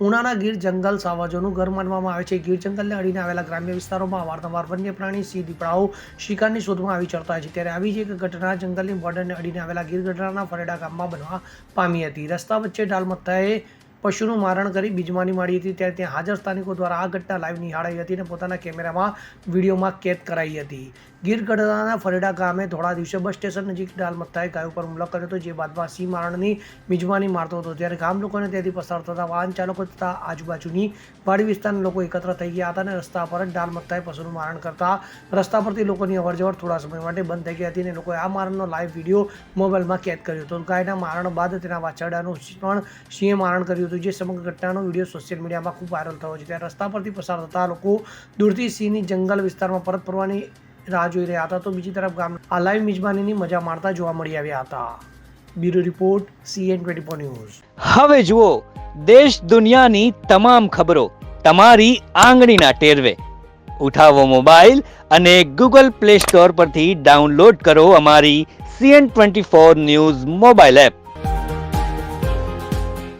ઉનાના ગીર જંગલ સાવજોનું ઘર માનવામાં આવે છે. ગીર જંગલને અડીને આવેલા ગ્રામ્ય વિસ્તારોમાં વારંવાર વન્ય પ્રાણી, સિંહ, દીપડાઓ શિકારની શોધમાં આવી ચડતા હોય છે. ત્યારે આવી જ એક ઘટના જંગલની બોર્ડરને અડીને આવેલા ગીર ગઢડાના ફરેડા ગામમાં બનવા પામી હતી. રસ્તા વચ્ચે ડાલમથ્થાએ પશુનું મારણ કરી બીજમાની મારી હતી. ત્યારે ત્યાં હાજર સ્થાનિકો દ્વારા આ ઘટના લાઈવ નિહાળાઈ હતી અને પોતાના કેમેરામાં વિડીયોમાં કેદ કરાઈ હતી. ગીર ગઢડાના ફરેડા ગામે થોડા દિવસે બસ સ્ટેશન નજીક ડાલમથ્થાએ ગાય ઉપર હુમલો કર્યો હતો, જે બાદમાં સિંહ મારણની મિજમાની મારતો હતો. ત્યારે ગામ લોકોને ત્યાંથી પસાર થતા વાહન ચાલકો તથા આજુબાજુની વાડી વિસ્તારના લોકો એકત્ર થઈ ગયા હતા અને રસ્તા પર જ ડાલમથ્થાએ પશુનું મારણ કરતા રસ્તા પરથી લોકોની અવરજવર થોડા સમય માટે બંધ થઈ ગઈ હતી અને લોકોએ આ મારણનો લાઈવ વીડિયો મોબાઈલમાં કેદ કર્યો હતો. ગાયના મારણ બાદ તેના વાછરડાનું પણ સિંહે મારણ કર્યું હતું. જે સમગ્ર ઘટનાનો વીડિયો સોશિયલ મીડિયામાં ખૂબ વાયરલ થયો છે. ત્યારે રસ્તા પરથી પસાર થતા લોકો દૂરથી સિંહની જંગલ વિસ્તારમાં પરત ફરવાની રાહ જોઈ રહ્યા હતા. તો બીજી તરફ ગામ આ લાઈવ મિજબાનીની મજા માણતા જોવા મળી આવ્યા હતા. Bureau report CN twenty four news. હવે જુઓ, દેશ દુનિયાની તમામ ખબરો તમારી આંગળીના ટેરવે. ઉઠાવો મોબાઈલ અને ગૂગલ પ્લે સ્ટોર પરથી ડાઉનલોડ કરો અમારી CN twenty four news mobile app.